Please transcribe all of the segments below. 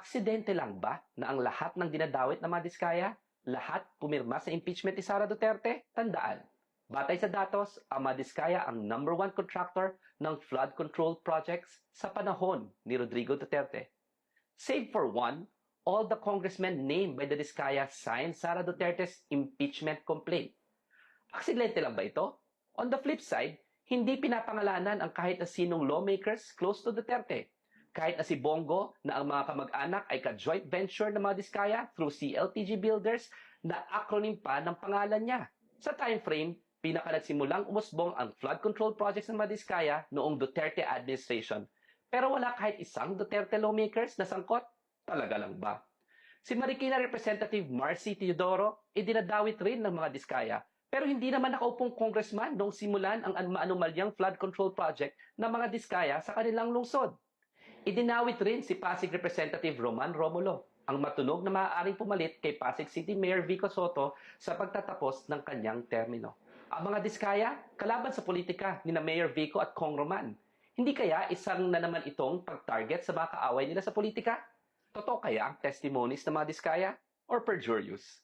Aksidente lang ba na ang lahat ng dinadawit ng mga diskaya, lahat pumirma sa impeachment ni Sara Duterte? Tandaan, batay sa datos, ang mga diskaya ang number one contractor ng flood control projects sa panahon ni Rodrigo Duterte. Save for one, all the congressmen named by the Diskaya signed Sara Duterte's impeachment complaint. Aksidente lang ba ito? On the flip side, hindi pinapangalanan ang kahit na sinong lawmakers close to Duterte. Kahit na si Bongo na ang mga kamag-anak ay ka-joint venture ng mga Diskaya through CLTG Builders na acronym pa ng pangalan niya. Sa time frame, pinaka nagsimulang umusbong ang flood control projects ng mga Diskaya noong Duterte administration. Pero wala kahit isang Duterte lawmakers na sangkot. Talaga lang ba? Si Marikina Representative Marcy Teodoro, idinadawit rin ng mga Diskaya. Pero hindi naman nakaupong congressman nung simulan ang maanumalyang flood control project ng mga Diskaya sa kanilang lungsod. Idinawit rin si Pasig Representative Roman Romulo, ang matunog na maaaring pumalit kay Pasig City Mayor Vico Soto sa pagtatapos ng kanyang termino. Ang mga Diskaya, kalaban sa politika ni na Mayor Vico at Kong Roman. Hindi kaya isang na naman itong pag-target sa mga kaaway nila sa politika? Totoo kaya ang testimonies ng mga Diskaya or perjurious?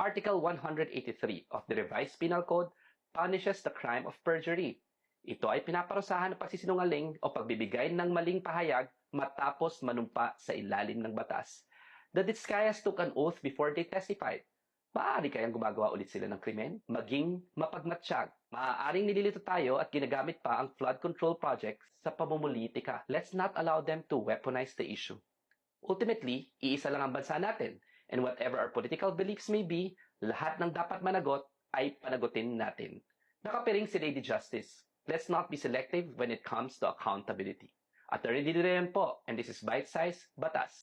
Article 183 of the Revised Penal Code punishes the crime of perjury. Ito ay pinaparusahan ng pagsisinungaling o pagbibigay ng maling pahayag matapos manumpa sa ilalim ng batas. The Diskayas took an oath before they testified. Maaari kayang gumagawa ulit sila ng krimen? Maging mapagmatsyag. Maaaring nililito tayo at ginagamit pa ang flood control project sa pamumulitika. Let's not allow them to weaponize the issue. Ultimately, iisa lang ang bansa natin. And whatever our political beliefs may be, lahat ng dapat managot ay panagutin natin. Nakapiring si Lady Justice. Let's not be selective when it comes to accountability. Attorney Diliren po, and this is Bite Size Batas.